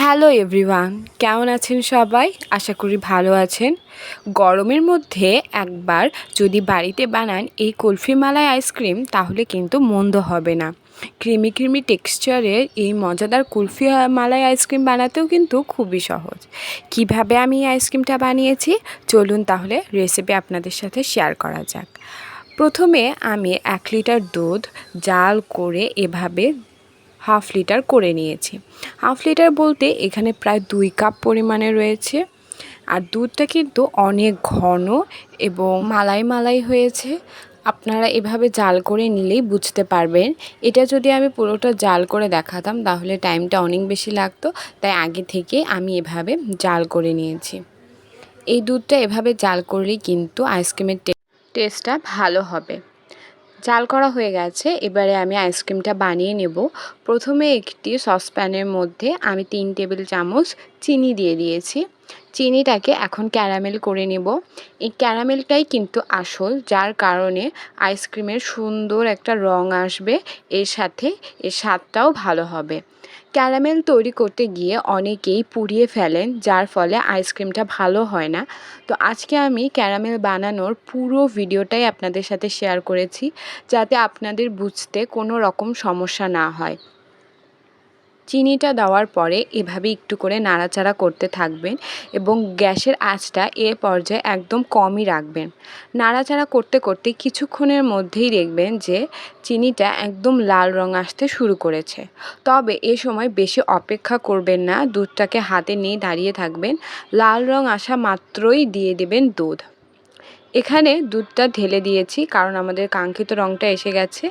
Hello everyone, কেমন আছেন সবাই? আশা করি ভালো আছেন। গরমের মধ্যে একবার যদি বাড়িতে বানান এই কুলফি মালাই আইসক্রিম তাহলে কিন্তু মন্দ হবে না। ক্রিমি ক্রিমি টেক্সচারের এই মজাদার কুলফি মালাই আইসক্রিম বানাতেও কিন্তু খুবই সহজ। কীভাবে আমি এই আইসক্রিমটা বানিয়েছি? চলুন তাহলে রেসিপি আপনাদের সাথে শেয়ার করা যাক। প্রথমে আমি এক লিটার দুধ জাল করে এভাবে হাফ লিটার করে নিয়েছি। হাফ লিটার বলতে এখানে প্রায় দুই কাপ পরিমাণে রয়েছে। আর দুধটা কিন্তু অনেক ঘন এবং মালাই মালাই হয়েছে। আপনারা এভাবে জাল করে নিলেই বুঝতে পারবেন। এটা যদি আমি পুরোটা জাল করে দেখাতাম, তাহলে টাইমটা অনেক বেশি লাগতো। তাই আগে থেকে আমি এভাবে জাল করে নিয়েছি। এই দুধটা এভাবে জাল করলেই কিন্তু আইসক্রিমের টেস্টটা ভালো হবে। জাল করা হয়ে গেছে। এবারে আমি আইসক্রিমটা বানিয়ে নেব। প্রথমে একটি সসপ্যানের মধ্যে আমি তিন টেবিল চামচ চিনি দিয়ে দিয়েছি। চিনিটাকে এখন ক্যারামেল করে নেব। এই ক্যারামেলটাই কিন্তু আসল, যার কারণে আইসক্রিমের সুন্দর একটা রং আসবে। এর সাথে এর স্বাদটাও ভালো হবে। ক্যারামেল তৈরি করতে গিয়ে অনেকেই পুড়িয়ে ফেলেন, যার ফলে আইসক্রিমটা ভালো হয় না। তো আজকে আমি ক্যারামেল বানানোর পুরো ভিডিওটাই আপনাদের সাথে শেয়ার করেছি, যাতে আপনাদের বুঝতে কোনো রকম সমস্যা না হয়। চিনিটা দেওয়ার পরে এভাবে একটু করে নাড়াচাড়া করতে থাকবেন এবং গ্যাসের আঁচটা এ পর্যায়ে একদম কমই রাখবেন। নাড়াচাড়া করতে করতে কিছুক্ষণের মধ্যেই দেখবেন যে চিনিটা একদম লাল রং আসতে শুরু করেছে। তবে এ সময় বেশি অপেক্ষা করবেন না, দুধটাকে হাতে নিয়ে দাঁড়িয়ে থাকবেন। লাল রং আসা মাত্রই দিয়ে দেবেন দুধ। এখানে দুধটা ঢেলে দিয়েছি, কারণ আমাদের কাঙ্ক্ষিত রঙটা এসে গেছে।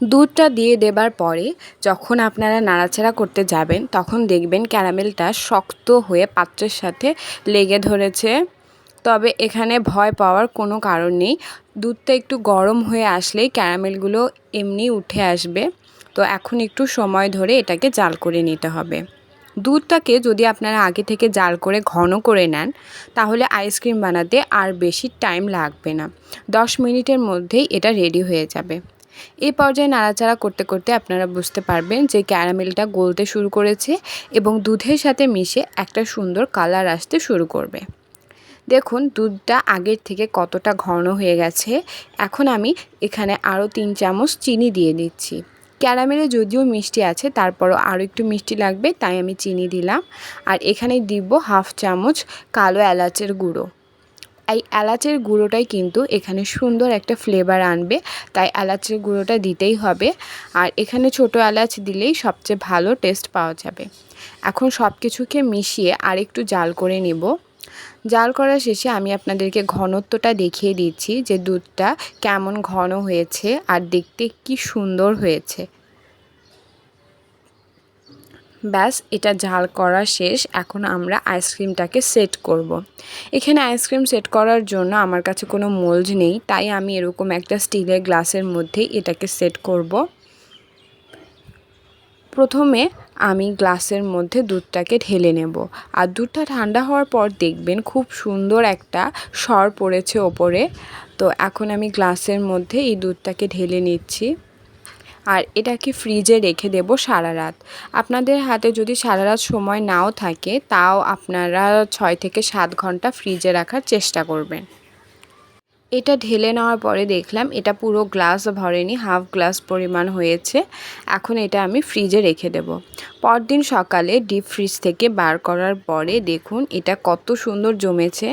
দুধটা দিয়ে দেবার পরে যখন আপনারা নাড়াচাড়া করতে যাবেন, তখন দেখবেন ক্যারামেলটা শক্ত হয়ে পাত্রের সাথে লেগে ধরেছে। তবে এখানে ভয় পাওয়ার কোনো কারণ নেই। দুধটা একটু গরম হয়ে আসলেই ক্যারামেলগুলো এমনি উঠে আসবে। তো এখন একটু সময় ধরে এটাকে জাল করে নিতে হবে। দুধটাকে যদি আপনারা আগে থেকে জাল করে ঘন করে নেন, তাহলে আইসক্রিম বানাতে আর বেশি টাইম লাগবে না। দশ মিনিটের মধ্যেই এটা রেডি হয়ে যাবে। এই পর্যায়ে নাড়াচাড়া করতে করতে আপনারা বুঝতে পারবেন যে ক্যারামেলটা গলতে শুরু করেছে এবং দুধের সাথে মিশে একটা সুন্দর কালার আসতে শুরু করবে। দেখুন, দুধটা আগের থেকে কতটা ঘন হয়ে গেছে। এখন আমি এখানে আরও তিন চামচ চিনি দিয়ে দিচ্ছি। ক্যারামেলে যদিও মিষ্টি আছে, তারপরও আরও একটু মিষ্টি লাগবে, তাই আমি চিনি দিলাম। আর এখানে দিব হাফ চামচ কালো এলাচের গুঁড়ো। এই এলাচের গুঁড়োটাই কিন্তু এখানে সুন্দর একটা ফ্লেভার আনবে, তাই এলাচের গুঁড়োটা দিতেই হবে। আর এখানে ছোট এলাচ দিলেই সবচেয়ে ভালো টেস্ট পাওয়া যাবে। এখন সব কিছুকে মিশিয়ে আর একটু জাল করে নেব। জাল করা শেষে আমি আপনাদেরকে ঘনত্বটা দেখিয়ে দিচ্ছি যে দুধটা কেমন ঘন হয়েছে আর দেখতে কি সুন্দর হয়েছে। ব্যাস, এটা ঝাল করা শেষ এখন আমরা আইসক্রিমটাকে সেট করব। এখানে আইসক্রিম সেট করার জন্য আমার কাছে কোনো মোল্ড নেই, তাই আমি এরকম একটা স্টিলের গ্লাসের মধ্যে এটাকে সেট করব। প্রথমে আমি গ্লাসের মধ্যে দুধটাকে ঢেলে নেব আর দুধটা ঠান্ডা হওয়ার পর দেখবেন খুব সুন্দর একটা সর পড়েছে ওপরে তো এখন আমি গ্লাসের মধ্যে এই দুধটাকে ঢেলে নিচ্ছি আর এটাকে ফ্রিজে রেখে দেব সারা রাত। আপনাদের হাতে যদি সারা রাত সময় নাও থাকে, তাও আপনারা ছয় থেকে সাত ঘণ্টা ফ্রিজে রাখার চেষ্টা করবেন। এটা ঢেলে নেওয়ার পরে দেখলাম এটা পুরো গ্লাস ভরেনি, হাফ গ্লাস পরিমাণ হয়েছে। এখন এটা আমি ফ্রিজে রেখে দেব। পরদিন সকালে ডিপ ফ্রিজ থেকে বার করার পরে দেখুন এটা কত সুন্দর জমেছে।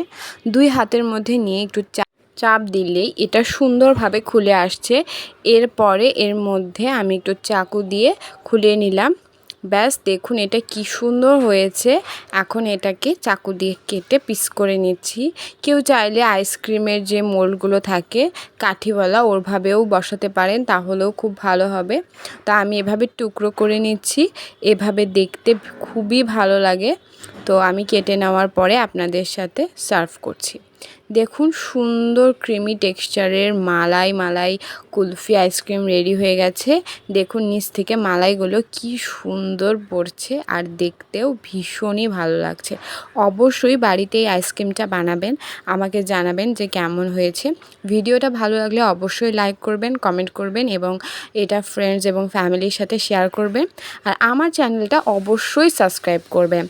দুই হাতের মধ্যে নিয়ে একটু চা চাপ দিলেই এটা সুন্দরভাবে খুলে আসছে। এরপরে এর মধ্যে আমি একটু চাকু দিয়ে খুলে নিলাম। ব্যাস, দেখুন এটা কি সুন্দর হয়েছে। এখন এটাকে চাকু দিয়ে কেটে পিস করে নিচ্ছি। কেউ চাইলে আইসক্রিমের যে মোলগুলো থাকে, কাঠিওয়ালা ওরভাবেও বসাতে পারেন, তাহলেও খুব ভালো হবে। তা আমি এভাবে টুকরো করে নিচ্ছি। এভাবে দেখতে খুবই ভালো লাগে। তো আমি কেটে নেওয়ার পরে আপনাদের সাথে সার্ভ করছি। দেখুন সুন্দর creamy টেক্সচারের malai malai kulfi ice cream ready হয়ে গেছে। দেখুন নিচ থেকে মালাইগুলো কি সুন্দর পড়ছে আর দেখতেও ভীষণই ভালো লাগছে। অবশ্যই বাড়িতে এই আইসক্রিমটা বানাবেন, আমাকে জানাবেন যে কেমন হয়েছে। ভিডিওটা ভালো লাগলে অবশ্যই লাইক করবেন, কমেন্ট করবেন এবং এটা ফ্রেন্ডস এবং ফ্যামিলির সাথে শেয়ার করবেন। আর আমার চ্যানেলটা অবশ্যই সাবস্ক্রাইব করবেন।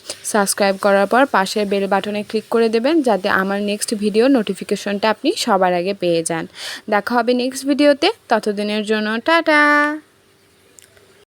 সাবস্ক্রাইব করার পর পাশের বেল বাটনে ক্লিক করে দেবেন যাতে আমার নেক্সট ভিডিও নোটিফিকেশনটা আপনি সবার আগে পেয়ে যান। দেখা হবে নেক্সট ভিডিওতে ততদিনের জন্য, টাটা!